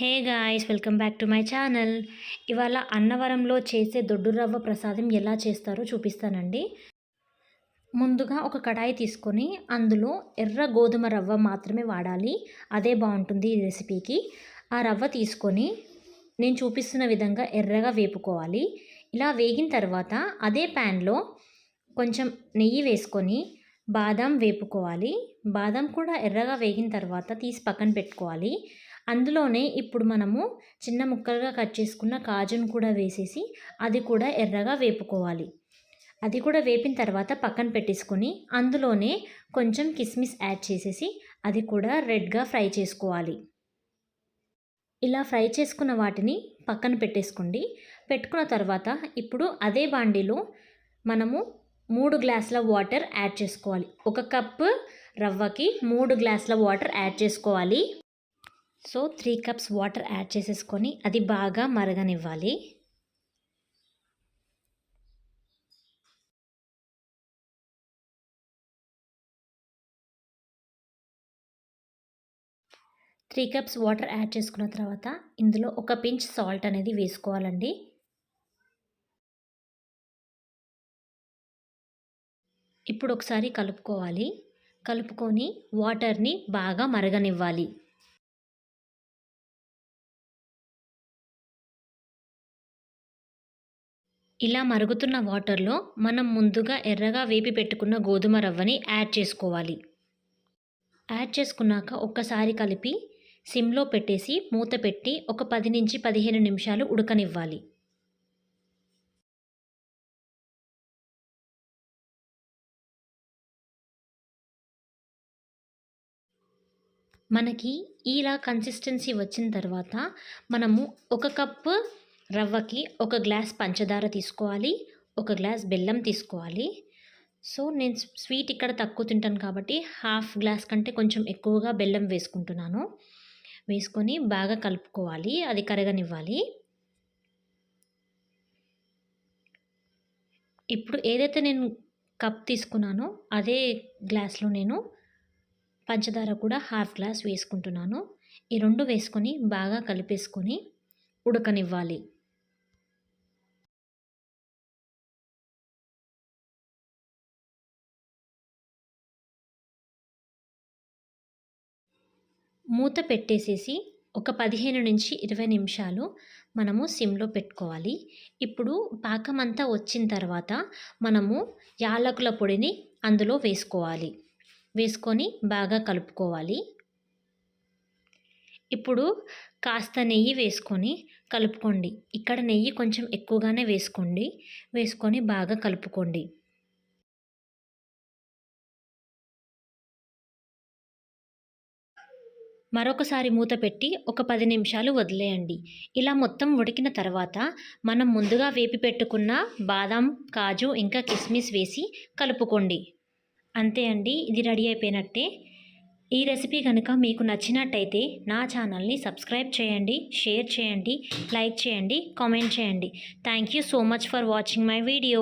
Hey guys welcome back to my channel. ఇవాళ అన్నవరంలో చేసే దొడ్డు రవ్వ ప్రసాదం ఎలా చేస్తారో చూపిస్తానండి. ముందుగా ఒక కడాయి తీసుకొని అందులో ఎర్ర గోధుమ రవ్వ మాత్రమే వాడాలి. అదే బాగుంటుంది ఈ రెసిపీకి. ఆ రవ్వ తీసుకొని నేను చూపిస్తున్న విధంగా ఎర్రగా వేపుకోవాలి. ఇలా వేగిన తర్వాత అదే ప్యాన్లో కొంచెం నెయ్యి వేసుకొని బాదం వేపుకోవాలి. బాదం కూడా ఎర్రగా వేగిన తర్వాత తీసి పక్కన పెట్టుకోవాలి. అందులోనే ఇప్పుడు మనము చిన్న ముక్కలుగా కట్ చేసుకున్న కాజును కూడా వేసేసి అది కూడా ఎర్రగా వేపుకోవాలి. అది కూడా వేపిన తర్వాత పక్కన పెట్టేసుకొని అందులోనే కొంచెం కిస్మిస్ యాడ్ చేసేసి అది కూడా రెడ్గా ఫ్రై చేసుకోవాలి. ఇలా ఫ్రై చేసుకున్న వాటిని పక్కన పెట్టేసుకోండి. పెట్టుకున్న తర్వాత ఇప్పుడు అదే బాండీలో మనము మూడు గ్లాసుల వాటర్ యాడ్ చేసుకోవాలి. ఒక కప్పు రవ్వకి మూడు గ్లాసుల వాటర్ యాడ్ చేసుకోవాలి. So three cups water add చేసేసుకొని అది బాగా మరగనివ్వాలి. త్రీ కప్స్ వాటర్ యాడ్ చేసుకున్న తర్వాత ఇందులో ఒక పించ్ సాల్ట్ అనేది వేసుకోవాలండి. ఇప్పుడు ఒకసారి కలుపుకోవాలి. కలుపుకొని వాటర్ని బాగా మరగనివ్వాలి. ఇలా మరుగుతున్న వాటర్లో మనం ముందుగా ఎర్రగా వేపి పెట్టుకున్న గోధుమ రవ్వని యాడ్ చేసుకోవాలి. యాడ్ చేసుకున్నాక ఒక్కసారి కలిపి సిమ్లో పెట్టేసి మూత పెట్టి ఒక పది నుంచి పదిహేను నిమిషాలు ఉడకనివ్వాలి. మనకి ఇలా కన్సిస్టెన్సీ వచ్చిన తర్వాత మనము ఒక కప్పు రవ్వకి ఒక గ్లాస్ పంచదార తీసుకోవాలి ఒక గ్లాస్ బెల్లం తీసుకోవాలి. సో నేను స్వీట్ ఇక్కడ తక్కువ తింటాను కాబట్టి హాఫ్ గ్లాస్ కంటే కొంచెం ఎక్కువగా బెల్లం వేసుకుంటున్నాను. వేసుకొని బాగా కలుపుకోవాలి అది కరగనివ్వాలి. ఇప్పుడు ఏదైతే నేను కప్ తీసుకున్నానో అదే గ్లాస్లో నేను పంచదార కూడా హాఫ్ గ్లాస్ వేసుకుంటున్నాను. ఈ రెండు వేసుకొని బాగా కలిపేసుకొని ఉడకనివ్వాలి. మూత పెట్టేసేసి ఒక పదిహేను నుంచి ఇరవై నిమిషాలు మనము సిమ్లో పెట్టుకోవాలి. ఇప్పుడు పాకం అంతా వచ్చిన తర్వాత మనము యాలకుల పొడిని అందులో వేసుకోవాలి. వేసుకొని బాగా కలుపుకోవాలి. ఇప్పుడు కాస్త నెయ్యి వేసుకొని కలుపుకోండి. ఇక్కడ నెయ్యి కొంచెం ఎక్కువగానే వేసుకోండి. వేసుకొని బాగా కలుపుకోండి. మరొకసారి మూత పెట్టి ఒక పది నిమిషాలు వదిలేయండి. ఇలా మొత్తం ఉడికిన తర్వాత మనం ముందుగా వేపి పెట్టుకున్న బాదం కాజు ఇంకా కిస్మిస్ వేసి కలుపుకోండి. అంతే అండి ఇది రెడీ అయిపోయినట్టే. ఈ రెసిపీ కనుక మీకు నచ్చినట్టయితే నా ఛానల్ని సబ్స్క్రైబ్ చేయండి షేర్ చేయండి లైక్ చేయండి కామెంట్ చేయండి. Thank you so much for watching my video.